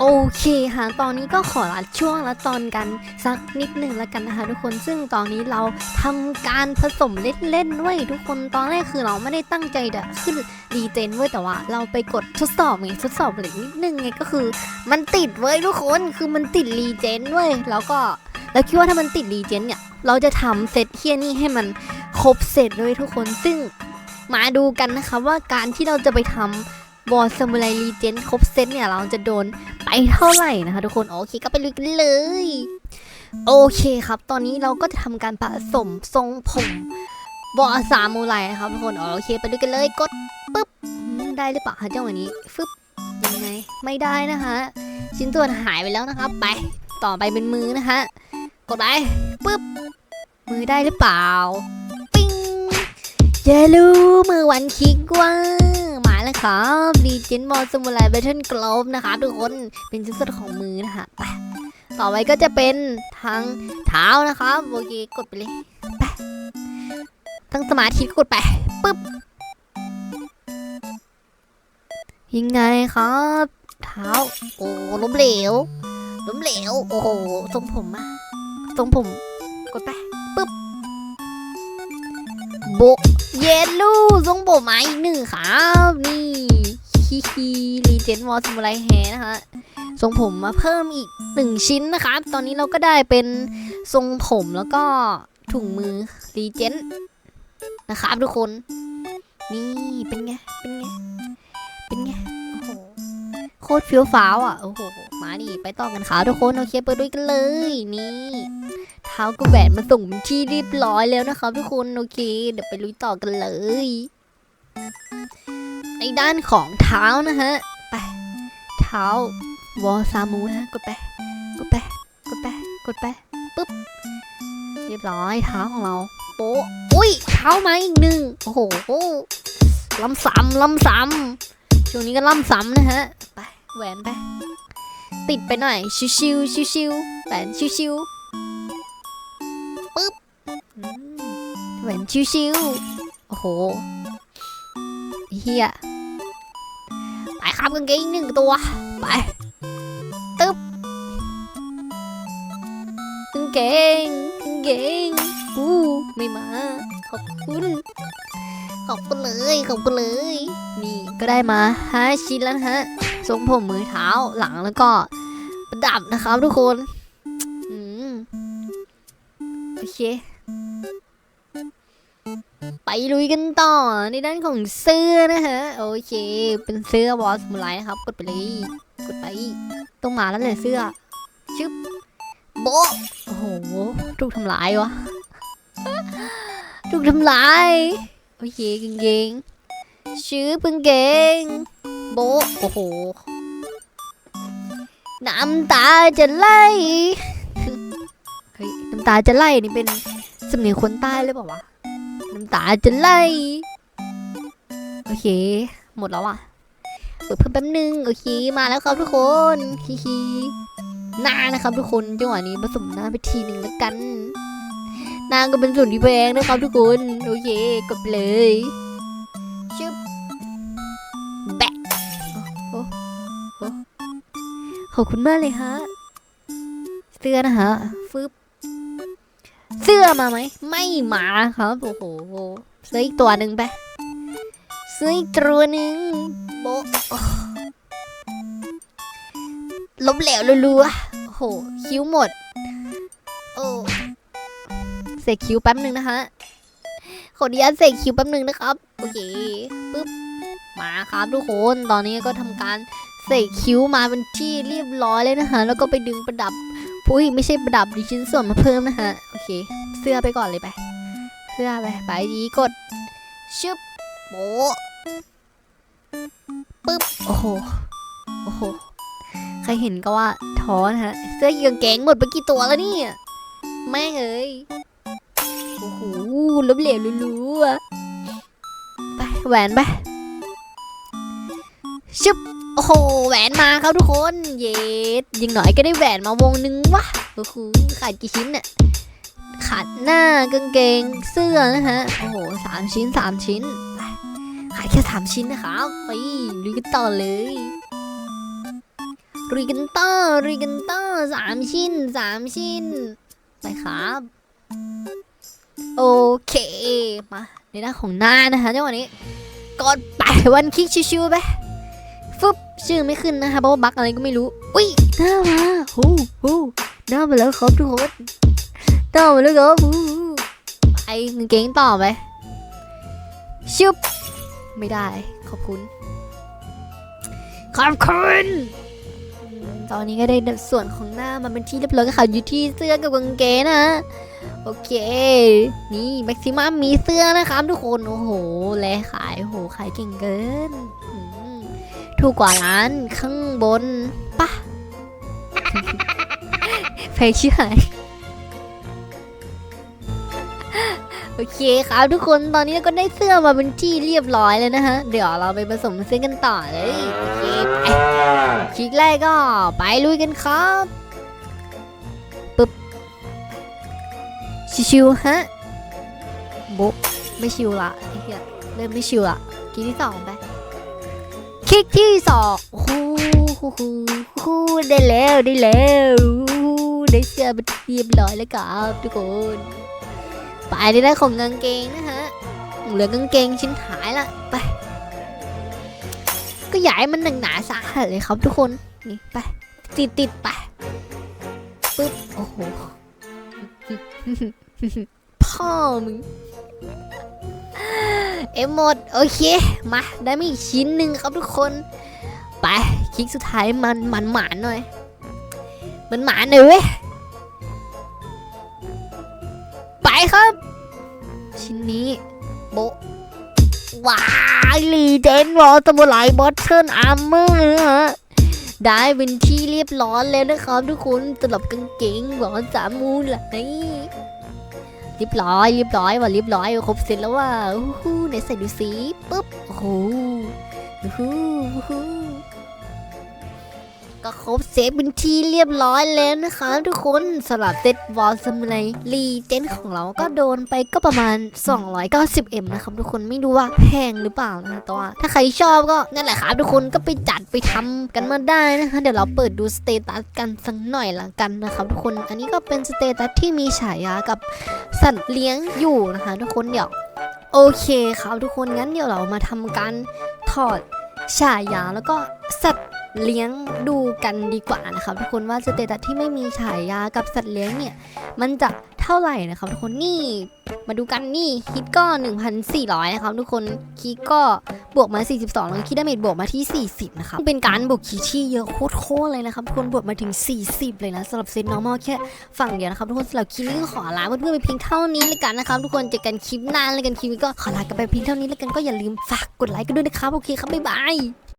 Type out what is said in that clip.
โอเคค่ะ ตอนนี้ก็ขอละช่วงละตอนกันสักนิดหนึ่งแล้วกันนะคะทุกคน ซึ่งตอนนี้เราทำการผสมเล่นๆด้วยทุกคน ตอนแรกคือเราไม่ได้ตั้งใจจะขึ้นดีเจนเว้ยแต่ว่า เราไปกดทดสอบไงทดสอบเหล็กนิดนึงไงก็คือ มันติดเว้ยทุกคน คือมันติดรีเจนเว้ยแล้วก็แล้วคิดว่าถ้ามันติดรีเจนเนี่ย เราจะทำเซตเฮียนี่ให้มันครบเสร็จเลยทุกคน ซึ่งมาดูกันนะคะว่าการที่เราจะไปทำ บอสซามูไรรีเจนครบเซตเนี่ย เราจะโดนไปเท่าไหร่นะคะทุกคน โอเคก็ไปลุยกันเลย โอเคครับ ตอนนี้เราก็จะทำการผสมทรงผมบอสามูไรนะครับทุกคน โอเค ไปลุยกันเลยกดปึ๊บ ได้หรือเปล่าคะเจ้าวันนี้ฟึบยังไงไม่ได้นะคะ ชิ้นส่วนหายไปแล้วนะครับ ไปต่อไปเป็นมือนะคะกดไปปึ๊บ มือได้หรือเปล่า ปิ้งเจลูมือวันคิกว่า แล้วครับดีเจนบอลสมุไรเบทเทิลกลบนะคะทุกคนเป็นชิ้นส่วนของมือนะคะไปต่อไปก็จะเป็นทางเท้านะครับโอเคกดไปเลยไปตั้งสมาธิกดไปปึ๊บยังไงครับ เท้า โอ้ล้มเหลวล้มเหลว โอ้โหทรงผมอะทรงผม กดไปปึ๊บ โบเยลลูทรงโบไมาอีกหนึ่งครับนี่ฮิฮิรีเจนวอลสมุไรแฮนะคะทรงผมมาเพิ่มอีกหนึ่งชิ้นนะคะ ตอนนี้เราก็ได้เป็นทรงผมแล้วก็ถุงมือรีเจนนะครับทุกคน นี่เป็นไง เป็นไง โคตรเฟี้ยวฟ้าวอะ โอ้โห มาดิไปต่อกันค่ะทุกคนโอเคเปิดด้วยกันเลยนี่เท้ากับแหวนมาส่งที่เรียบร้อยแล้วนะครับทุกคนโอเค เดี๋ยวไปลุยต่อกันเลย ในด้านของเท้านะฮะไปเท้าวอซามูนะกดไปกดไปกดไปกดไปปุ๊บเรียบร้อยเท้าของเรา โป๊ะอุ้ยเท้ามาอีกหนึ่งโอ้โหล้ำซ้ำล้ำซ้ำช่วงนี้ก็ล้ำซ้ำนะฮะ แหวนไป ติดไปหน่อย ชิวชิวชิวชิวแหวนชิวชิวๆอืมแหวนชิวๆโอ้โหเฮียไปครับกางเกงหนึ่งตัว ไปตึ๊บกางเกงกางเกงอู้ไม่มา ขอบคุณ ขอบคุณเลย ขอบคุณเลย นี่ก็ได้มาห้าชิ้นแล้วฮะ ทรงผมมือเท้าหลังแล้วก็ประดับนะครับทุกคนอโอเค ไปลุยกันต่อในด้านของเสื้อนะฮะ โอเค เป็นเสื้อบอสมูไลนะครับ กดไปเลย กดไป ต้องมาแล้วเลยเสื้อ ชึบโบโอ้โห ถูกทำลายวะ ถูกทำลาย โอเคกางเกงชื่อกางเกง โบโอ้โห น้ำตาจะไหลเฮ้ยน้ำตาจะไหลนี่เป็นสำเนียงคนใต้เลยเปล่าวะ น้ำตาจะไหลโอเค หมดแล้วอะเปิดเพิ่มแป๊บนึงโอเคมาแล้วครับทุกคนฮิฮิหน้านะครับทุกคนจังหวะนี้ผสมหน้าไปทีหนึ่งแล้วกันหน้าก็เป็นส่วนที่แพงนะครับทุกคน โอเคกดเลย ขอบคุณมากเลยฮะ เสื้อนะฮะ ฟึบ เสื้อมาไหม ไม่มาครับ โอ้โหซื้ออีกตัวหนึ่งไป ซื้ออีกตัวหนึ่งโบล้มเหลวรัวๆโอ้โห คิ้วหมด โอ้เสกคิ้วแป๊บหนึ่งนะฮะขออนุญาตเสกคิ้วแป๊บหนึ่งนะครับ โอเค ปึ๊บ มาครับทุกคน ตอนนี้ก็ทำการ เสกคิ้วมาเป็นที่เรียบร้อยเลยนะฮะแล้วก็ไปดึงประดับอุ้ยไม่ใช่ประดับดิชิ้นส่วนมาเพิ่มนะฮะโอเค เสื้อไปก่อนเลยไป เสื้อไปไปดีกดชึบโบปึ๊บโอ้โหโอ้โหใครเห็นก็ว่าท้อนะฮะเสื้อยีกางเกงหมดไปกี่ตัวแล้วเนี่ยแม่งเอ้ยโอ้โหล้มเหลวรู้ๆอะไปแหวนไปชึบ โอ้โห แหวนมาครับทุกคน เย็ดยิงหน่อยก็ได้แหวนมาวงนึงวะโอ้โหขาดกี่ชิ้นเนี่ยขาดหน้ากางเกงเสื้อนะฮะ โอ้โหสามชิ้นสามชิ้น ขายแค่สามชิ้นนะครับไปลุยกันต่อเลยรีกันเตอร์รีกันเตอร์สามชิ้นสามชิ้นไปครับ โอเค มาในหน้าของหน้านะคะจังหวะนี้กดไปวันคลิกชิวๆไป ฟึบชื่อไม่ขึ้นนะคะเพราะว่าบั๊กอะไรก็ไม่รู้อุ้ยหน้ามาฮู้ฮู้หน้ามาแล้วครับทุกคนหน้ามาแล้วครับฮู้ฮู้ไปกางเกงต่อไปชุบไม่ได้ขอบคุณขอบคุณอืมตอนนี้ก็ได้ส่วนของหน้ามาเป็นที่เรียบร้อยก็ค่ะอยู่ที่เสื้อกับกางเกงนะโอเค นี่แม็กซิมัมมีเสื้อนะครับทุกคน โอ้โห แลขายโอ้โหขายเก่งเกินอืม ถูกกว่าร้านข้างบนปะแพงชิบหายโอเคครับทุกคนตอนนี้ก็ได้เสื้อมาเป็นที่เรียบร้อยแล้วนะฮะ เดี๋ยวเราไปผสมเสื้อกันต่อเลยโอเคไปคลิกแรกก็ไปลุยกันครับชิวๆฮะโบ๊ะไม่ชิวละไอ้เหี้ยเริ่มไม่ชิวละกีที่สองไป คลิกที่สองโอ้ฮู้ฮู้ฮู้ได้แล้วได้แล้วได้เสื้อเป็นที่เรียบร้อยแล้วครับทุกคนไปได้ได้ของกางเกงนะฮะเหลือกางเกงชิ้นท้ายละไป ก็อยากให้มันหนักหนาสาหัสเลยครับทุกคนนี่ไปติดติดไปปึ๊บโอ้โหพ่อมึง เอ็มหมดโอเค มาได้มาอีกชิ้นหนึ่งครับทุกคน ไปคลิกสุดท้ายมันมันหมานหน่อย มันหมานหน่อยเว้ยไปครับ ชิ้นนี้โบว้ายลีเดนวอลตบไลบอทเทิลอาร์เมอร์ฮะได้เป็นที่เรียบร้อยแล้วนะครับทุกคนสำหรับกางเกงหวอนสามมูลไหล เรียบร้อยเรียบร้อยว่ะเรียบร้อยครบเสร็จแล้วว่าอู้หูไหนใส่ดูสิปุ๊บโอ้โหอู้หูอู้หู ก็ครบเซตเป็นที่เรียบร้อยแล้วนะคะ ทุกคนสำหรับเซตวอลสมไรรีเจนของเราก็โดนไปก็ประมาณ 290M นะครับทุกคนไม่รู้ว่าแพงหรือเปล่านะแต่ว่าถ้าใครชอบก็นั่นแหละครับทุกคนก็ไปจัดไปทำกันมาได้นะคะเดี๋ยวเราเปิดดูสเตตัสกันสักหน่อยละกันนะครับทุกคนอันนี้ก็เป็นสเตตัสที่มีฉายากับสัตว์เลี้ยงอยู่นะคะ ทุกคนเดี๋ยวโอเคครับทุกคนงั้นเดี๋ยวเรามาทำการถอดฉายาแล้วก็สัตว์ เลี้ยงดูกันดีกว่านะครับทุกคนว่าสเตตัสที่ไม่มีฉายากับสัตว์เลี้ยงเนี่ย มันจะเท่าไหร่นะครับทุกคนนี่มาดูกันนี่ฮิตก็ 1,400 นะครับทุกคนคีย์ก็บวกมา 42 แล้วคีย์ดาเมจบวกมาที่ 40 นะครับ เป็นการบวกคีที่เยอะโคตรๆเลยนะครับทุกคนบวกมาถึง 40 เลยนะสำหรับเซต normal แค่ฝั่งเดียวนะครับทุกคนสำหรับคลิปนี้ก็ขอลาเพื่อนๆไปเพียงเท่านี้เลยกันนะครับทุกคนเจอกันคลิปหน้าเลยกันคลิปนี้ก็ขอลากันไปเพียงเท่านี้แล้วกันก็อย่าลืมฝากกดไลค์กันด้วยนะครับโอเคครับบ๊ายบาย